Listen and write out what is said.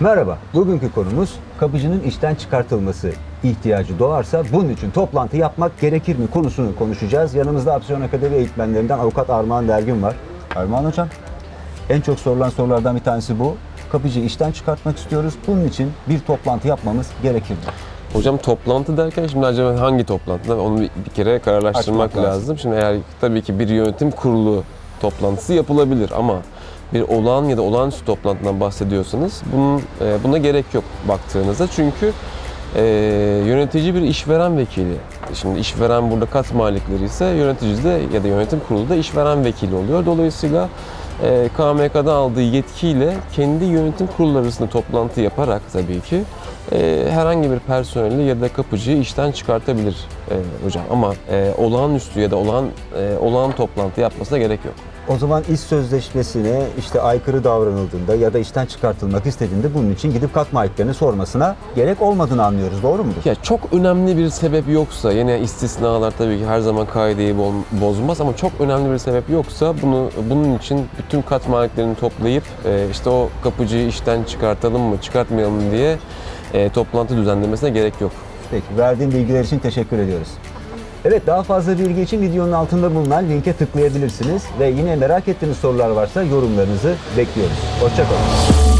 Merhaba, bugünkü konumuz kapıcının işten çıkartılması ihtiyacı doğarsa bunun için toplantı yapmak gerekir mi konusunu konuşacağız. Yanımızda Aksiyon Akademi eğitmenlerinden avukat Armağan Dergin var. Armağan Hocam, en çok sorulan sorulardan bir tanesi bu. Kapıcıyı işten çıkartmak istiyoruz. Bunun için bir toplantı yapmamız gerekir mi? Hocam toplantı derken şimdi acaba hangi toplantıda onu bir, bir kere kararlaştırmak lazım. lazım. Şimdi eğer tabii ki bir yönetim kurulu toplantısı yapılabilir ama bir olağan ya da olağanüstü toplantıdan bahsediyorsanız bunun e, buna gerek yok baktığınızda çünkü e, yönetici bir işveren vekili. Şimdi işveren burada kat malikleri ise yönetici de ya da yönetim kurulu da işveren vekili oluyor. Dolayısıyla e, KMK'dan aldığı yetkiyle kendi yönetim kurulları arasında toplantı yaparak tabii ki e, herhangi bir personeli ya da kapıcıyı işten çıkartabilir e, hocam. Ama e, olağanüstü ya da olağan e, olağan toplantı yapmasına gerek yok. O zaman iş sözleşmesine işte aykırı davranıldığında ya da işten çıkartılmak istediğinde bunun için gidip kat maliklerine sormasına gerek olmadığını anlıyoruz. Doğru mudur? Ya çok önemli bir sebep yoksa yine istisnalar tabii ki her zaman kaideyi bo- bozmaz ama çok önemli bir sebep yoksa bunu bunun için bütün kat maliklerini toplayıp e, işte o kapıcıyı işten çıkartalım mı çıkartmayalım mı diye e, toplantı düzenlemesine gerek yok. Peki, verdiğin bilgiler için teşekkür ediyoruz. Evet, daha fazla bilgi için videonun altında bulunan linke tıklayabilirsiniz ve yine merak ettiğiniz sorular varsa yorumlarınızı bekliyoruz. Hoşçakalın.